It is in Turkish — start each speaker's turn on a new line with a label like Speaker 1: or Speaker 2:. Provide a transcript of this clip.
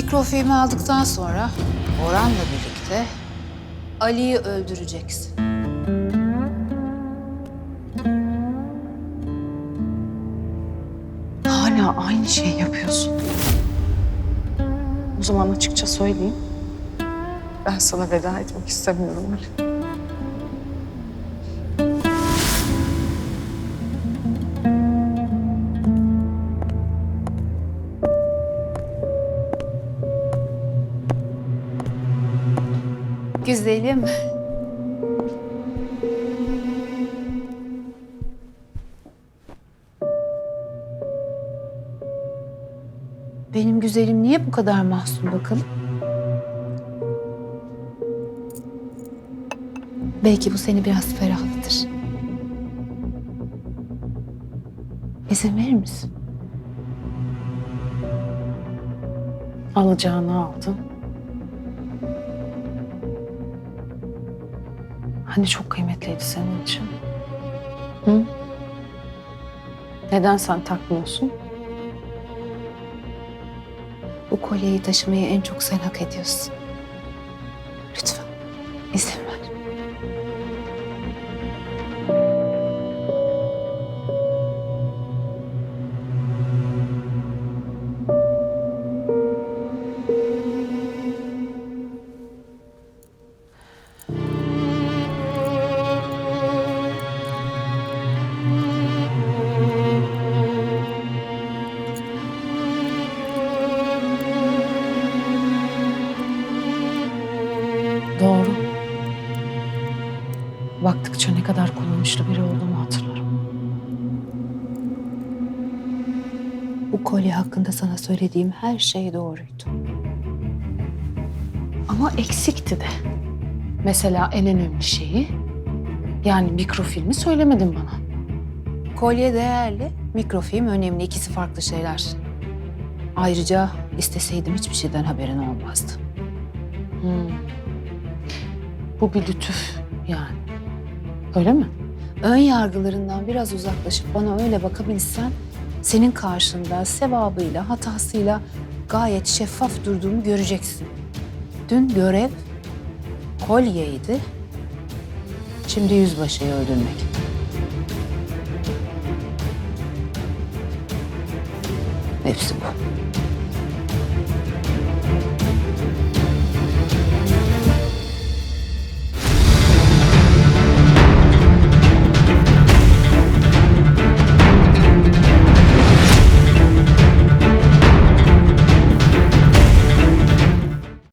Speaker 1: Mikrofilmi aldıktan sonra Orhan'la birlikte Ali'yi öldüreceksin.
Speaker 2: Hala aynı şeyi yapıyorsun. O zaman açıkça söyleyeyim. Ben sana veda etmek istemiyorum Ali.
Speaker 1: Güzelim. Benim güzelim niye bu kadar mahzun bakalım? Belki bu seni biraz ferahlatır. İzin verir misin?
Speaker 2: Alacağını aldın. Hani çok kıymetliydi senin için? Hı? Neden sen takmıyorsun?
Speaker 1: Bu kolyeyi taşımayı en çok sen hak ediyorsun. Lütfen izin ver.
Speaker 2: Doğru. Baktıkça ne kadar kullanışlı biri olduğumu hatırlarım.
Speaker 1: Bu kolye hakkında sana söylediğim her şey doğruydu.
Speaker 2: Ama eksikti de. Mesela en önemli şeyi, yani mikrofilmi söylemedin bana.
Speaker 1: Kolye değerli, mikrofilm önemli. İkisi farklı şeyler. Ayrıca isteseydim hiçbir şeyden haberin olmazdı.
Speaker 2: Hmm. Bu bir lütuf yani. Öyle mi?
Speaker 1: Ön yargılarından biraz uzaklaşıp bana öyle bakabilsen... ...senin karşında sevabıyla, hatasıyla gayet şeffaf durduğumu göreceksin. Dün görev kolyeydi. Şimdi yüzbaşıyı öldürmek. Hepsi bu.